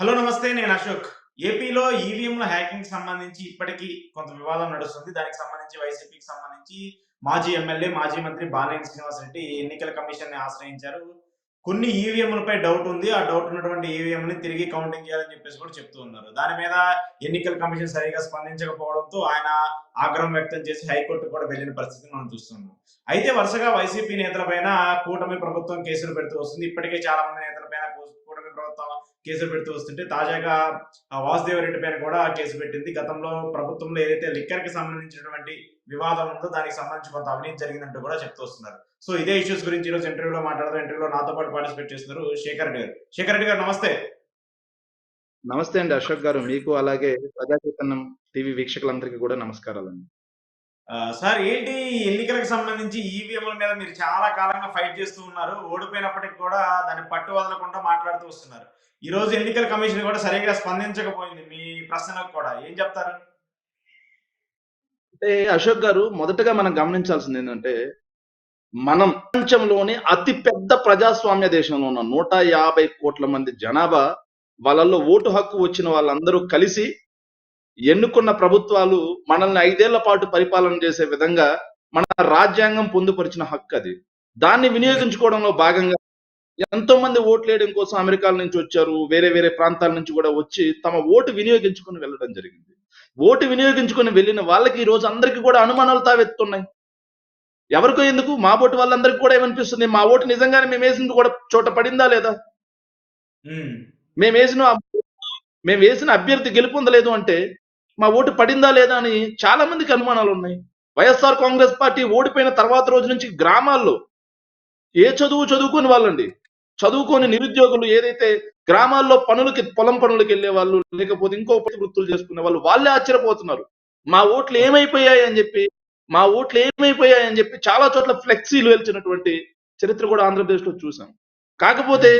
Hello నమస్తే నేను అశోక్. ఏపీలో ఈవీఎంల హ్యాకింగ్ సంబంధించి ఇప్పటికీ కొంత వివాదం నడుస్తుంది. దానికి సంబంధించి వైసీపీకి సంబంధించి మాజీ ఎమ్మెల్యే మాజీ మంత్రి బాలినేని శ్రీనివాసరెడ్డి ఎన్నికల కమిషన్ని ఆశ్రయించారు. కొన్ని ఈవీఎంలపై డౌట్ ఉంది. ఆ డౌట్ ఉన్నటువంటి ఈవీఎం ని తిరిగి కౌంటింగ్ చేయాలని చెప్పేసి కూడా చెప్తూ ఉన్నారు. దాని మీద ఎన్నికల కమిషన్ సరిగా స్పందించకపోవడంతో ఆయన ఆగ్రహం వ్యక్తం చేసి హైకోర్టు కూడా వెళ్ళిన పరిస్థితిని మనం చూస్తున్నాం. అయితే వరుసగా వైసీపీ నేతలపైన కూటమి ప్రభుత్వం కేసులు పెడుతూ వస్తుంది. ఇప్పటికే చాలా మంది నేతలపైన కూటమి ప్రభుత్వం కేసులు పెడుతూ వస్తుంటే తాజాగా ఆ వాసుదేవ రెడ్డి పైన కూడా కేసు పెట్టింది. గతంలో ప్రభుత్వంలో ఏదైతే లిక్కర్కి సంబంధించినటువంటి వివాదం ఉందో దానికి సంబంధించి కొంత అవినీతి జరిగిందంటూ కూడా చెప్తూ వస్తున్నారు. సో ఇదే ఇష్యూస్ గురించి ఈరోజు ఇంటర్వ్యూలో మాట్లాడుతూ ఇంటర్వ్యూలో నాతో పాటు పార్టిసిపేట్ చేస్తున్నారు శేఖర్ రెడ్డి గారు. శేఖర్ రెడ్డి గారు నమస్తే. నమస్తే అండి అశోక్ గారు. మీకు అలాగే ప్రజాచైతన్యం టీవీ వీక్షకులందరికీ కూడా నమస్కారాలండి. అండి సార్ ఏంటి ఎన్నికలకు సంబంధించి ఈవీఎంల మీద మీరు చాలా కాలంగా ఫైట్ చేస్తూ ఉన్నారు ఓడిపోయినప్పటికి కూడా దాన్ని పట్టు వదలకుండా మాట్లాడుతూ వస్తున్నారు. ఈ రోజు ఎన్నికల కమిషన్ కూడా సరిగ్గా స్పందించకపోయింది మీ ప్రశ్నలకు కూడా. ఏం చెప్తారు? అంటే అశోక్ గారు మొదటగా మనం గమనించాల్సింది ఏంటంటే మనం ప్రపంచంలోని అతి పెద్ద ప్రజాస్వామ్య దేశంలో ఉన్న నూట యాభై కోట్ల మంది జనాభా వాళ్ళల్లో ఓటు హక్కు వచ్చిన వాళ్ళందరూ కలిసి ఎన్నుకున్న ప్రభుత్వాలు మనల్ని ఐదేళ్ళ పాటు పరిపాలన చేసే విధంగా మన రాజ్యాంగం పొందుపరిచిన హక్కు అది. దాన్ని వినియోగించుకోవడంలో భాగంగా ఎంతో మంది ఓట్లు వేయడం కోసం అమెరికాల నుంచి వచ్చారు వేరే వేరే ప్రాంతాల నుంచి కూడా వచ్చి తమ ఓటు వినియోగించుకుని వెళ్ళడం జరిగింది. ఓటు వినియోగించుకుని వెళ్ళిన వాళ్ళకి ఈ రోజు అందరికీ కూడా అనుమానాలు తావెత్తున్నాయి. ఎవరికో ఎందుకు? మా ఓటు వాళ్ళందరికీ కూడా ఏమనిపిస్తుంది? మా ఓటు నిజంగానే మేము వేసింది కూడా చోట పడిందా లేదా? మేము వేసిన మేము వేసిన అభ్యర్థి గెలుపొందలేదు అంటే మా ఓటు పడిందా లేదా అని చాలా మందికి అనుమానాలు ఉన్నాయి. వైఎస్ఆర్ కాంగ్రెస్ పార్టీ ఓడిపోయిన తర్వాత రోజు నుంచి గ్రామాల్లో ఏ చదువు చదువుకుని వాళ్ళండి. చదువుకొని నిరుద్యోగులు ఏదైతే గ్రామాల్లో పనులకి పొలం పనులకి వెళ్ళే వాళ్ళు లేకపోతే ఇంకో వృత్తులు చేసుకునే వాళ్ళు వాళ్ళే ఆశ్చర్యపోతున్నారు. మా ఓట్లు ఏమైపోయాయి అని చెప్పి మా ఓట్లు ఏమైపోయాయి అని చెప్పి చాలా చోట్ల ఫ్లెక్సీలు వెళ్చినటువంటి చరిత్ర కూడా ఆంధ్రప్రదేశ్లో చూసాం. కాకపోతే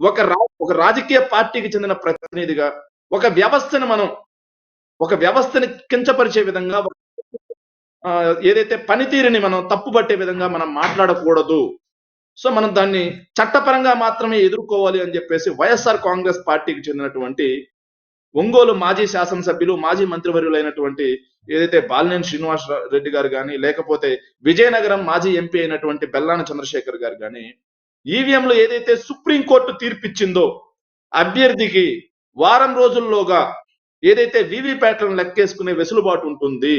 ఒక రా ఒక రాజకీయ పార్టీకి చెందిన ప్రతినిధిగా ఒక వ్యవస్థను మనం ఒక వ్యవస్థని కించపరిచే విధంగా ఏదైతే పనితీరుని మనం తప్పుపట్టే విధంగా మనం మాట్లాడకూడదు. సో మనం దాన్ని చట్టపరంగా మాత్రమే ఎదుర్కోవాలి అని చెప్పేసి వైఎస్ఆర్ కాంగ్రెస్ పార్టీకి చెందినటువంటి ఒంగోలు మాజీ శాసనసభ్యులు మాజీ మంత్రివర్యులైనటువంటి ఏదైతే బాలినేని శ్రీనివాస్ రెడ్డి గారు కానీ లేకపోతే విజయనగరం మాజీ ఎంపీ అయినటువంటి బెల్లాన చంద్రశేఖర్ గారు కానీ ఈవీఎంలు ఏదైతే సుప్రీంకోర్టు తీర్పిచ్చిందో అభ్యర్థికి వారం రోజుల్లోగా ఏదైతే వీవీప్యాట్లను లెక్కేసుకునే వెసులుబాటు ఉంటుంది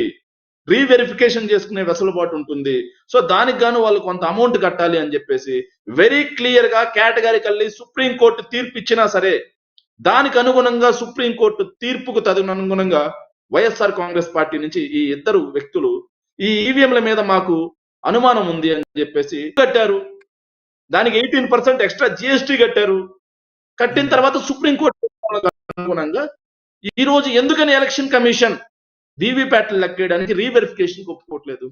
రీవెరిఫికేషన్ చేసుకునే వెసులుబాటు ఉంటుంది సో దానికి గాను వాళ్ళు కొంత అమౌంట్ కట్టాలి అని చెప్పేసి వెరీ క్లియర్గా కేటగారికల్లీ సుప్రీంకోర్టు తీర్పు ఇచ్చినా సరే దానికి అనుగుణంగా సుప్రీంకోర్టు తీర్పుకు తదనుగుణంగా వైఎస్ఆర్ కాంగ్రెస్ పార్టీ నుంచి ఈ ఇద్దరు వ్యక్తులు ఈ ఈవీఎంల మీద మాకు అనుమానం ఉంది అని చెప్పేసి కట్టారు. దానికి ఎయిటీన్ పర్సెంట్ ఎక్స్ట్రా జిఎస్టీ కట్టారు. కట్టిన తర్వాత సుప్రీంకోర్టు అనుగుణంగా ఈ రోజు ఎందుకని ఎలక్షన్ కమిషన్ వీవీప్యాట్లు లెక్కేయడానికి రీవెరిఫికేషన్ ఒప్పుకోవట్లేదు?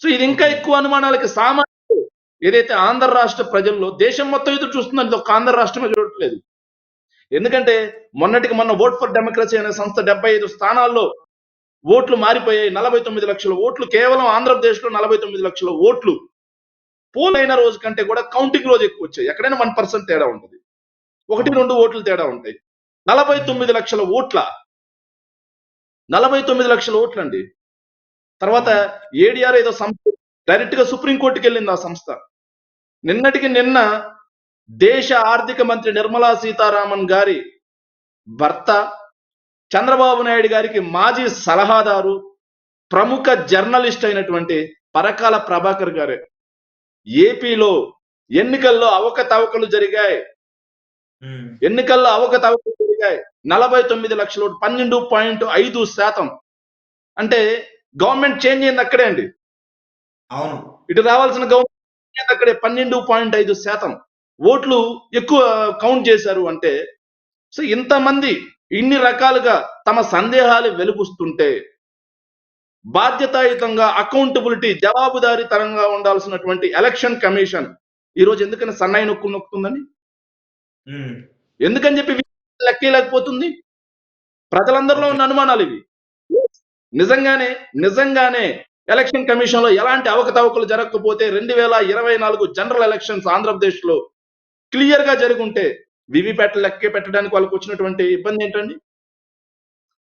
సో ఇది ఇంకా ఎక్కువ అనుమానాలకి సామాన్యులు ఏదైతే ఆంధ్ర రాష్ట్ర ప్రజల్లో దేశం మొత్తం ఎదురు చూస్తుందని ఒక ఆంధ్ర రాష్ట్రమే చూడట్లేదు. ఎందుకంటే మొన్నటికి మొన్న ఓట్ ఫర్ డెమోక్రసీ అనే సంస్థ డెబ్బై ఐదు స్థానాల్లో ఓట్లు మారిపోయాయి. నలభై తొమ్మిది లక్షల ఓట్లు కేవలం ఆంధ్రప్రదేశ్లో నలభై తొమ్మిది లక్షల ఓట్లు. పోల్ అయిన రోజు కంటే కూడా కౌంటింగ్ రోజు ఎక్కువ వచ్చాయి. ఎక్కడైనా వన్ పర్సెంట్ తేడా ఉంటుంది. ఒకటి రెండు ఓట్లు తేడా ఉంటాయి. నలభై తొమ్మిది లక్షల ఓట్ల. నలభై తొమ్మిది లక్షల ఓట్లండి. తర్వాత ఏడిఆర్ ఏదో సంస్థ డైరెక్ట్గా సుప్రీంకోర్టుకి వెళ్ళింది ఆ సంస్థ. నిన్నటికి నిన్న దేశ ఆర్థిక మంత్రి నిర్మలా సీతారామన్ గారి భర్త చంద్రబాబు నాయుడు గారికి మాజీ సలహాదారు ప్రముఖ జర్నలిస్ట్ అయినటువంటి పరకాల ప్రభాకర్ గారే. ఏపీలో ఎన్నికల్లో అవకతవకలు జరిగాయి. ఎన్నికల్లో అవకతవకలు జరిగాయి నలభై తొమ్మిది లక్షల పన్నెండు పాయింట్ ఐదు శాతం. అంటే గవర్నమెంట్ చేంజ్ అయింది అక్కడే అండి. అవును. ఇటు రావాల్సిన గవర్నమెంట్ అక్కడే పన్నెండు పాయింట్ ఐదు శాతం. ఓట్లు ఎక్కువ కౌంట్ చేశారు అంటే సో ఇంతమంది ఇన్ని రకాలుగా తమ సందేహాలు వెలుగుస్తుంటే బాధ్యతాయుతంగా అకౌంటబిలిటీ జవాబుదారీతనంగా ఉండాల్సినటువంటి ఎలక్షన్ కమిషన్ ఈ రోజు ఎందుకని సన్నాయి నొక్కు నొక్కుతుందని ఎందుకని చెప్పి లెక్కేయలేకపోతుంది? ప్రజలందరిలో ఉన్న అనుమానాలు ఇవి. నిజంగానే నిజంగానే ఎలక్షన్ కమిషన్లో ఎలాంటి అవకతవకలు జరగకపోతే రెండు వేల ఇరవై నాలుగు జనరల్ ఎలక్షన్స్ ఆంధ్రప్రదేశ్లో క్లియర్గా జరుగుంటే వివిప్యాట్ లెక్క పెట్టడానికి వాళ్ళకి వచ్చినటువంటి ఇబ్బంది ఏంటండి?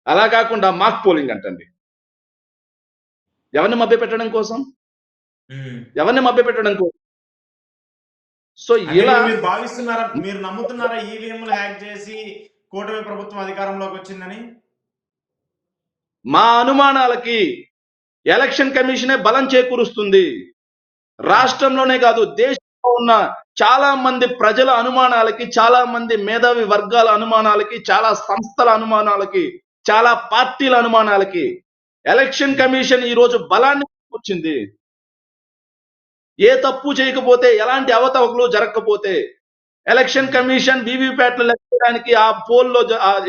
అలా కాకుండా మాక్ పోలింగ్ అంటండి. ఎవరిని మభ్య పెట్టడం కోసం. ఎవరిని మభ్య పెట్టడం కోసం? సో ఇలా మీరు భావిస్తున్నారా మీరు నమ్ముతున్నారా ఈవీఎంలు హ్యాక్ చేసి కూటమి ప్రభుత్వం అధికారంలోకి వచ్చిందని? మా అనుమానాలకి ఎలక్షన్ కమిషనే బలం చేకూరుస్తుంది. రాష్ట్రంలోనే కాదు దేశంలో ఉన్న చాలా మంది ప్రజల అనుమానాలకి చాలా మంది మేధావి వర్గాల అనుమానాలకి చాలా సంస్థల అనుమానాలకి చాలా పార్టీల అనుమానాలకి ఎలక్షన్ కమిషన్ ఈ రోజు బలాన్ని వచ్చింది ఏ తప్పు చేయకపోతే ఎలాంటి అవతవకలు జరగకపోతే ఎలక్షన్ కమిషన్ వీవీప్యాట్లు లెక్కడానికి ఆ పోల్లో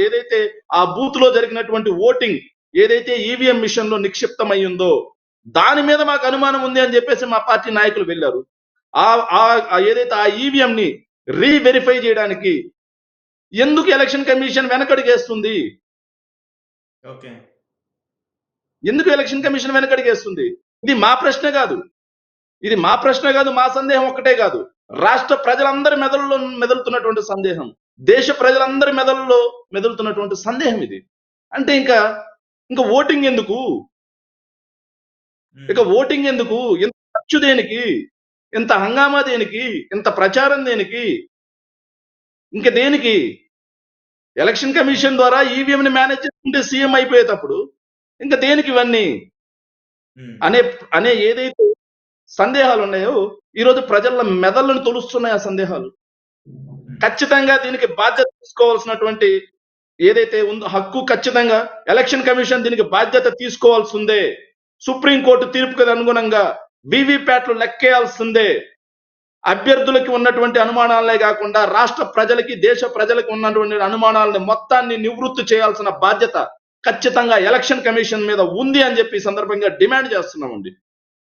ఏదైతే ఆ బూత్లో జరిగినటువంటి ఓటింగ్ ఏదైతే ఈవీఎం మిషన్లో నిక్షిప్తమై ఉందో దాని మీద మాకు అనుమానం ఉంది అని చెప్పేసి మా పార్టీ నాయకులు వెళ్ళారు. ఆ ఏదైతే ఆ ఈవీఎం ని రీవెరిఫై చేయడానికి ఎందుకు ఎలక్షన్ కమిషన్ వెనకడుగేస్తుంది? ఓకే. ఎందుకు ఎలక్షన్ కమిషన్ వెనకడిగేస్తుంది? ఇది మా ప్రశ్న కాదు. ఇది మా ప్రశ్న కాదు మా సందేహం ఒక్కటే కాదు. రాష్ట్ర ప్రజలందరి మెదడులో మెదులుతున్నటువంటి సందేహం. దేశ ప్రజలందరి మెదడులో మెదులుతున్నటువంటి సందేహం ఇది. అంటే ఇంకా ఇంకా ఓటింగ్ ఎందుకు. ఇక ఓటింగ్ ఎందుకు? ఇంత ఖర్చు దేనికి? ఇంత హంగామా దేనికి? ఇంత ప్రచారం దేనికి? ఇంక దేనికి? ఎలక్షన్ కమిషన్ ద్వారా ఈవీఎం ని మేనేజ్ చేసుకుంటే సీఎం అయిపోయేటప్పుడు ఇంకా దేనికి ఇవన్నీ. అనే అనే ఏదైతే సందేహాలు ఉన్నాయో ఈరోజు ప్రజల మెదళ్ళను తొలుస్తున్నాయి ఆ సందేహాలు. ఖచ్చితంగా దీనికి బాధ్యత తీసుకోవాల్సినటువంటి ఏదైతే ఉందో హక్కు ఖచ్చితంగా ఎలక్షన్ కమిషన్ దీనికి బాధ్యత తీసుకోవాల్సిందే. సుప్రీంకోర్టు తీర్పుకు అనుగుణంగా వివిప్యాట్లు లెక్కేయాల్సిందే. అభ్యర్థులకి ఉన్నటువంటి అనుమానాలే కాకుండా రాష్ట్ర ప్రజలకి దేశ ప్రజలకు ఉన్నటువంటి అనుమానాలని మొత్తాన్ని నివృత్తి చేయాల్సిన బాధ్యత ఖచ్చితంగా ఎలక్షన్ కమిషన్ మీద ఉంది అని చెప్పి ఈ సందర్భంగా డిమాండ్ చేస్తున్నామండి.